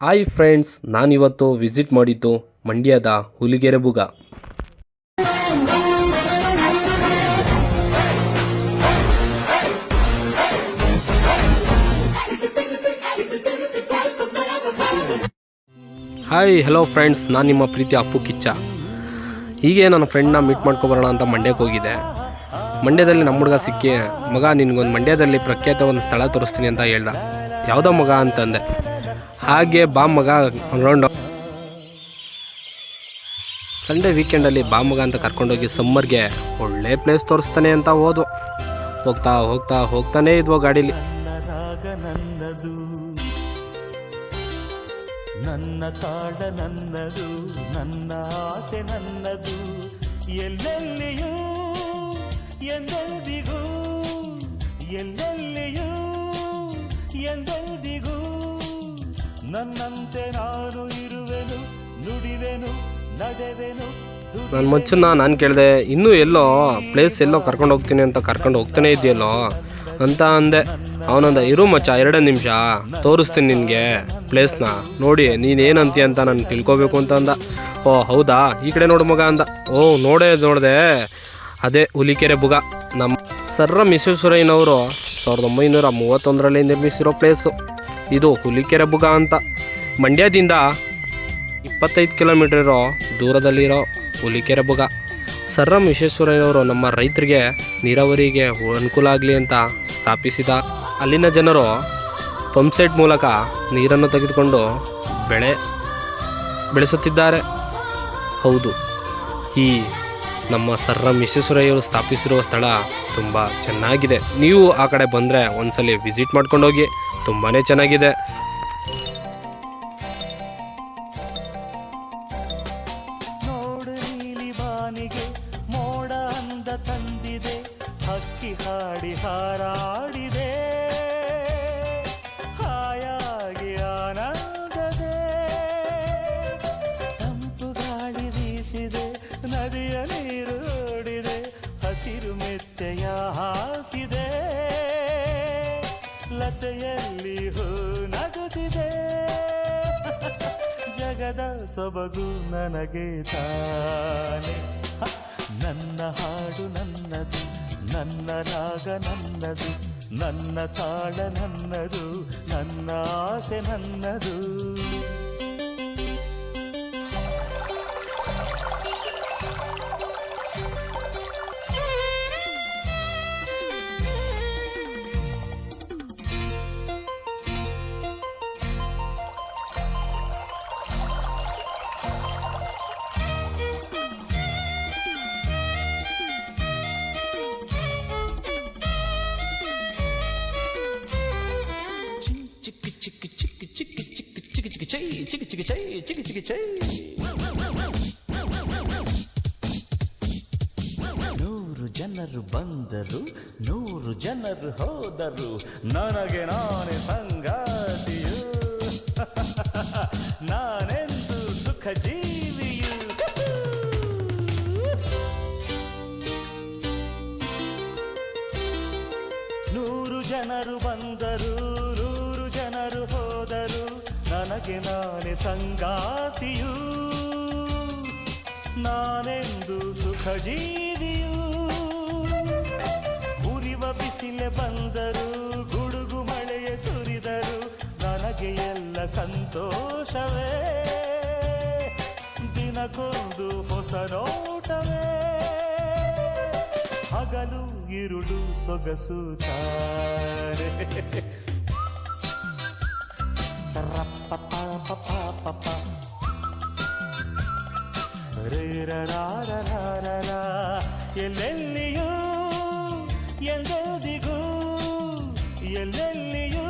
Hi friends ನಾನಿವತ್ತು visit ಮಾಡಿದ್ದು ಮಂಡ್ಯದ ಹುಲಿಗೆರೆ ಬುಗ. ಹಾಯ್ ಹಲೋ ಫ್ರೆಂಡ್ಸ್ ನಾನು ನಿಮ್ಮ ಪ್ರೀತಿ ಅಪ್ಪು ಕಿಚ್ಚ. ಹೀಗೆ ನನ್ನ ಫ್ರೆಂಡ್ನ ಮೀಟ್ ಮಾಡ್ಕೊಬರೋಣ ಅಂತ ಮಂಡ್ಯಕ್ಕೆ ಹೋಗಿದೆ ಮಂಡ್ಯದಲ್ಲಿ ನಮ್ಮ ಹುಡುಗ ಸಿಕ್ಕಿ, ಮಗ, ನಿನಗೊಂದು ಮಂಡ್ಯದಲ್ಲಿ ಪ್ರಖ್ಯಾತ ಒಂದು ಸ್ಥಳ ತೋರಿಸ್ತೀನಿ ಅಂತ ಹೇಳ್ದ. ಯಾವುದೋ ಮಗ ಅಂತಂದೆ. ಹಾಗೆ ಬಾ ಮಗ ರೌಂಡ್. ಸಂಡೇ ವೀಕೆಂಡಲ್ಲಿ ಬಾ ಮಗ ಅಂತ ಕರ್ಕೊಂಡೋಗಿ ಸಮ್ಮರ್ಗೆ ಒಳ್ಳೆ ಪ್ಲೇಸ್ ತೋರಿಸ್ತಾನೆ ಅಂತ ಹೋದ್ವು ಹೋಗ್ತಾ ಹೋಗ್ತಾ, ಹೋಗ್ತಾನೆ ಇದ್ವು ಗಾಡೀಲಿ. ನನ್ನ ತಾಡ ನನ್ನದು, ನನ್ನ ಆಸೆ ನನ್ನದು. ಎಲ್ಲೆಲ್ಲಿಯೂ ಎಂದೆಂದಿಗೂ ಎಲ್ಲೆಲ್ಲಿಯೂ ನನ್ನಂತೆ ನಾನು ಇರುವೆನು, ನುಡಿವೆನು, ನಡೆವೆನು ನನ್ನ ಮಚ್ಚನ್ನ ನಾನು ಕೇಳಿದೆ, ಇನ್ನೂ ಎಲ್ಲೋ ಪ್ಲೇಸ್ ಎಲ್ಲೋ ಕರ್ಕೊಂಡು ಹೋಗ್ತೀನಿ ಅಂತ ಕರ್ಕೊಂಡು ಹೋಗ್ತಾನೆ ಇದೆಯಲ್ಲೋ ಅಂತ ಅಂದೆ. ಅವನಂದ, ಇರು ಮಚ್ಚ, ಎರಡು ನಿಮಿಷ, ತೋರಿಸ್ತೀನಿ ನಿನಗೆ ಪ್ಲೇಸ್ನ ನೋಡಿ ನೀನೇನಂತೀಯ ಅಂತ ನಾನು ತಿಳ್ಕೊಬೇಕು ಅಂತ ಅಂದ. ಓ, ಹೌದಾ? ಈ ಕಡೆ ನೋಡು ಮಗ ಅಂದ. ಓ, ನೋಡೆ, ನೋಡಿದೆ. ಅದೇ ಹುಲಿಕೆರೆ ಬುಗ. ನಮ್ಮ ಸರ್ರ ಮಿಸೇಶ್ವರಯ್ಯನವರು ಸಾವಿರದ ಒಂಬೈನೂರ ಮೂವತ್ತೊಂದರಲ್ಲಿ ನಿರ್ಮಿಸಿರೋ ಪ್ಲೇಸು ಇದು ಹುಲಿಕೆರೆ ಬುಗ ಅಂತ. ಮಂಡ್ಯದಿಂದ ಇಪ್ಪತ್ತೈದು ಕಿಲೋಮೀಟರ್ ಇರೋ ದೂರದಲ್ಲಿರೋ ಹುಲಿಕೆರೆ ಬುಗ. ಸರ್ರಂ ವಿಶ್ವೇಶ್ವರಯ್ಯನವರು ನಮ್ಮ ರೈತರಿಗೆ ನೀರಾವರಿಗೆ ಅನುಕೂಲ ಆಗಲಿ ಅಂತ ಸ್ಥಾಪಿಸಿದ. ಅಲ್ಲಿನ ಜನರು ಪಂಪ್ಸೆಟ್ ಮೂಲಕ ನೀರನ್ನು ತೆಗೆದುಕೊಂಡು ಬೆಳೆ ಬೆಳೆಸುತ್ತಿದ್ದಾರೆ. ಹೌದು, ಈ ನಮ್ಮ ಸರ್ರಂ ವಿಶ್ವೇಶ್ವರಯ್ಯವರು ಸ್ಥಾಪಿಸಿರುವ ಸ್ಥಳ ತುಂಬ ಚೆನ್ನಾಗಿದೆ. ನೀವು ಆ ಕಡೆ ಬಂದರೆ ಒಂದ್ಸಲಿ ವಿಸಿಟ್ ಮಾಡ್ಕೊಂಡೋಗಿ ತುಂಬಾ ಚೆನ್ನಾಗಿದೆ. ಹಾರಾಡಿದೆ. ಹಾಯಾಗಿ ಆನಂದದೆ ತಂಪು ಗಾಳಿ ಬೀಸಿದೆ, ನದಿಯ ನೀರು ಓಡಿದೆ ಹಸಿರು ಮೆತ್ತೆಯ ಹಾಸಿದೆ. ಲತೆಯಲ್ಲಿ ಹೂ ನಗುತ್ತಿದೆ. ಜಗದ ಸೊಬಗು ನನಗೆ ತಾನೆ. ನನ್ನ ಹಾಡು ನನ್ನದು. ನನ್ನ ರಾಗ ನನ್ನದು ನನ್ನ ತಾಳ ನನ್ನದು ನನ್ನ ಆಸೆ ನನ್ನದು. ಚಿಕ್ಕಿ ಚಿಕ್ಕಿ ಚೈ ಚಿಕ್ಕಿ ಚಿಕ್ಕಿ ಚೈ ಚಿಕ್ಕಿ ಚಿಕ್ಕಿ ಚೈ ನೂರು ಜನರು ಬಂದರು ನೂರು ಜನರು ಹೋದರು ನನಗೆ ನಾನೇ ಸಂಗಾತಿಯು ನಾನೆಂದು ಸುಖ ಜೀವಿಯು ನೂರು ಜನರು ಬಂದರು ನೂರು ಜನರು ಹೋದರು ನನಗೆ ನಾನೇ ಸಂಗಾತಿಯು, ನಾನೆಂದು ಸುಖ ಜೀವಿಯು ಉರಿವ ಬಿಸಿಲೆ ಬಂದರು, ಗುಡುಗು ಮಳೆಯ ಸುರಿದರು ನನಗೆ ಎಲ್ಲ ಸಂತೋಷವೇ. ದಿನಕೊಂದು ಹೊಸ ನೋಟವೇ. ಹಗಲು ಇರುಳು ಸೊಗಸು ಎಲ್ಲೆಲ್ಲಿಯೂ ಎಂದೆಂದಿಗೂ ಎಲ್ಲೆಲ್ಲಿಯೂ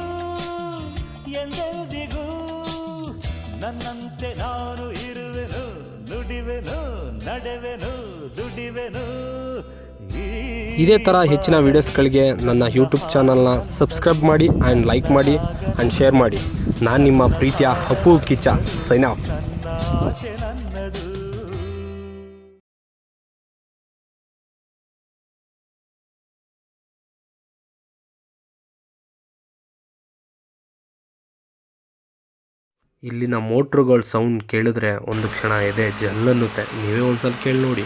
ಎಂದೆಂದಿಗೂ ನನ್ನಂತೆ ನಾನು ಇರುವೆನು, ನುಡಿವೆನು, ನಡೆವೆನು, ದುಡಿವೆನು. ಇದೇ ಥರ ಹೆಚ್ಚಿನ ವೀಡಿಯೋಸ್ಗಳಿಗೆ ನನ್ನ ಯೂಟ್ಯೂಬ್ ಚಾನಲ್ನ ಸಬ್ಸ್ಕ್ರೈಬ್ ಮಾಡಿ ಆ್ಯಂಡ್ ಲೈಕ್ ಮಾಡಿ ಆ್ಯಂಡ್ ಶೇರ್ ಮಾಡಿ. ನಾನು ನಿಮ್ಮ ಪ್ರೀತಿಯ ಅಪ್ಪು ಕಿಚ್ಚ. ಸೈನ್. ಇಲ್ಲಿನ ಮೋಟ್ರುಗಳ ಸೌಂಡ್ ಕೇಳಿದ್ರೆ ಒಂದು ಕ್ಷಣ ಇದೆ ಜಲ್ಲನ್ನುತ್ತೆ. ನೀವೇ ಒಂದ್ಸಲ ಕೇಳಿ ನೋಡಿ.